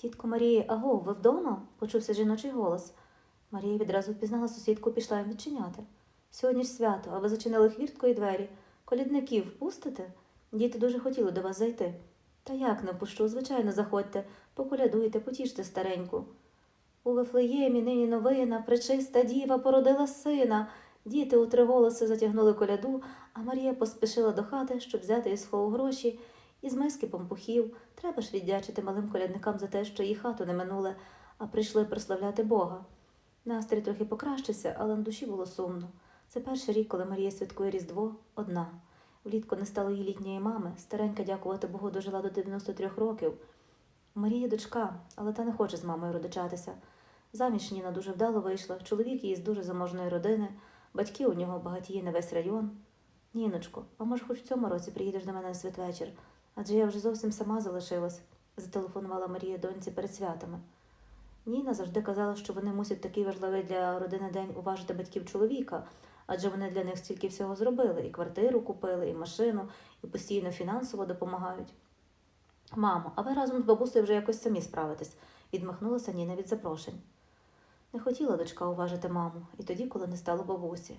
Тітко Марії, аго, ви вдома? почувся жіночий голос. Марія відразу впізнала сусідку, пішла їм відчиняти. Сьогодні ж свято, а ви зачинили хвіртку і двері. Колідників пустите? Діти дуже хотіли до вас зайти. Та як не пущу, звичайно, заходьте, поколядуйте, потіште стареньку. У Вифлеємі нині новина, пречиста діва породила сина. Діти у три голоси затягнули коляду, а Марія поспішила до хати, щоб взяти із схову гроші, із миски помпухів. Треба ж віддячити малим колядникам за те, що їх хату не минули, а прийшли прославляти Бога. Настрій трохи покращився, але на душі було сумно. Це перший рік, коли Марія святкує Різдво одна. Влітку не стало її літньої мами. Старенька, дякувати Богу, дожила до 93 років. У Марії дочка, але та не хоче з мамою родичатися. Заміж Ніна дуже вдало вийшла, чоловік її з дуже заможної родини, батьки у нього багатії на весь район. Ніночко, а може, хоч в цьому році приїдеш до мене на святвечір? Адже я вже зовсім сама залишилась, зателефонувала Марія доньці перед святами. Ніна завжди казала, що вони мусять такий важливий для родини день уважити батьків чоловіка, адже вони для них стільки всього зробили: і квартиру купили, і машину, і постійно фінансово допомагають. Мамо, а ви разом з бабусею вже якось самі справитесь, відмахнулася Ніна від запрошень. Не хотіла дочка уважити маму, і тоді, коли не стало бабусі.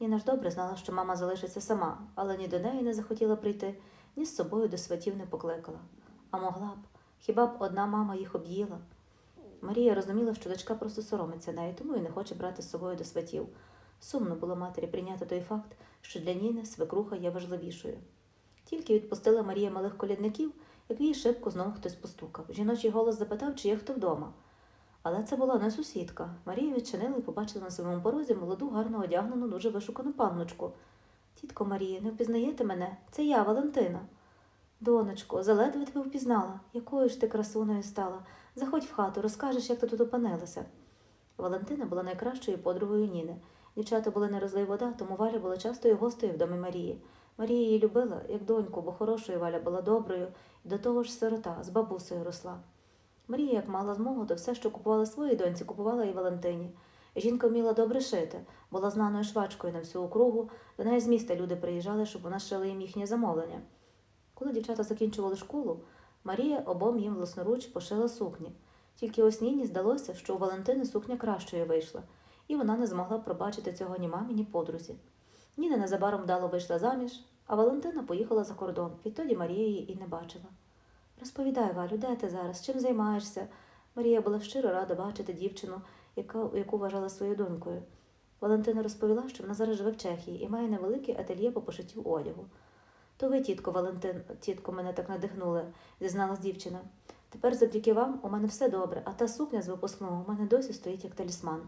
Ніна ж добре знала, що мама залишиться сама, але ні до неї не захотіла прийти, ні з собою до сватів не покликала. А могла б, хіба б одна мама їх об'їла? Марія розуміла, що дочка просто соромиться неї, тому і не хоче брати з собою до сватів. Сумно було матері прийняти той факт, що для Ніни свекруха є важливішою. Тільки відпустила Марія малих колідників, як її шибку знову хтось постукав. Жіночий голос запитав, чи є хто вдома. Але це була не сусідка. Марія відчинила і побачила на своєму порозі молоду, гарно одягнену, дуже вишукану панночку. Тітко Марія, не впізнаєте мене? Це я, Валентина. Донечко, заледве тебе впізнала. Якою ж ти красуною стала? Заходь в хату, розкажеш, як ти тут опинилася. Валентина була найкращою подругою Ніни. Дівчата були не розлий вода, тому Валя була частою гостею в домі Марії. Марія її любила, як доньку, бо хорошою Валя була доброю, і до того ж сирота, з бабусею росла. Марія, як мала змогу, то все, що купувала своїй доньці, купувала і Валентині. Жінка вміла добре шити, була знаною швачкою на всю округу, до неї з міста люди приїжджали, щоб вона шила їм їхнє замовлення. Коли дівчата закінчували школу, Марія обом їм власноруч пошила сукні. Тільки ось Ніні здалося, що у Валентини сукня кращою вийшла, і вона не змогла пробачити цього ні мамі, ні подрузі. Ніна незабаром вдало вийшла заміж, а Валентина поїхала за кордон, відтоді Марія її і не бачила. Розповідай, Валю, де ти зараз? Чим займаєшся? Марія була щиро рада бачити дівчину, яка, яку вважала своєю донькою. Валентина розповіла, що вона зараз живе в Чехії і має невелике ательє по пошиттю одягу. То ви, тітко Валентин, тітко, мене так надихнули, зізналась дівчина. Тепер завдяки вам у мене все добре, а та сукня з випускного у мене досі стоїть як талісман.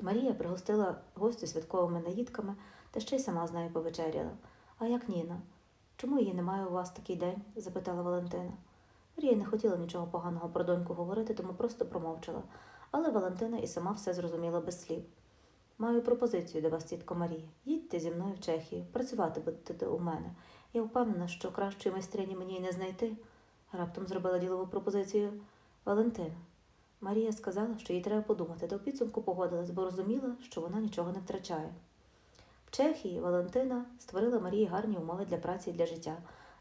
Марія пригостила гостю святковими наїдками та ще й сама з нею повечеряла. А як Ніна? Чому її немає у вас такий день? запитала Валентина. Марія не хотіла нічого поганого про доньку говорити, тому просто промовчала. Але Валентина і сама все зрозуміла без слів. Маю пропозицію до вас, тітко Марія. Їдьте зі мною в Чехію, працювати будете у мене. Я впевнена, що кращої майстрині мені й не знайти. Раптом зробила ділову пропозицію Валентина. Марія сказала, що їй треба подумати, та в підсумку погодилась, бо розуміла, що вона нічого не втрачає. В Чехії Валентина створила Марії гарні умови для праці і для життя.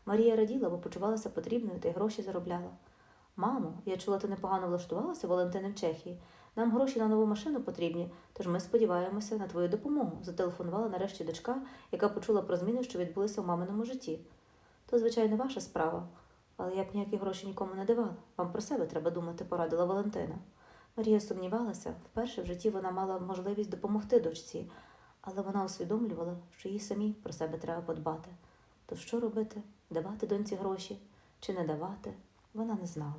Марія раділа, бо почувалася потрібною та й гроші заробляла. Мамо, я чула, ти непогано влаштувалася Валентини в Чехії. Нам гроші на нову машину потрібні, тож ми сподіваємося на твою допомогу, зателефонувала нарешті дочка, яка почула про зміни, що відбулися у маминому житті. То, звичайно, ваша справа, але я б ніякі гроші нікому не давала. Вам про себе треба думати, порадила Валентина. Марія сумнівалася, вперше в житті вона мала можливість допомогти дочці, але вона усвідомлювала, що їй самій про себе треба подбати. То що робити? Давати доньці гроші чи не давати? Вона не знала.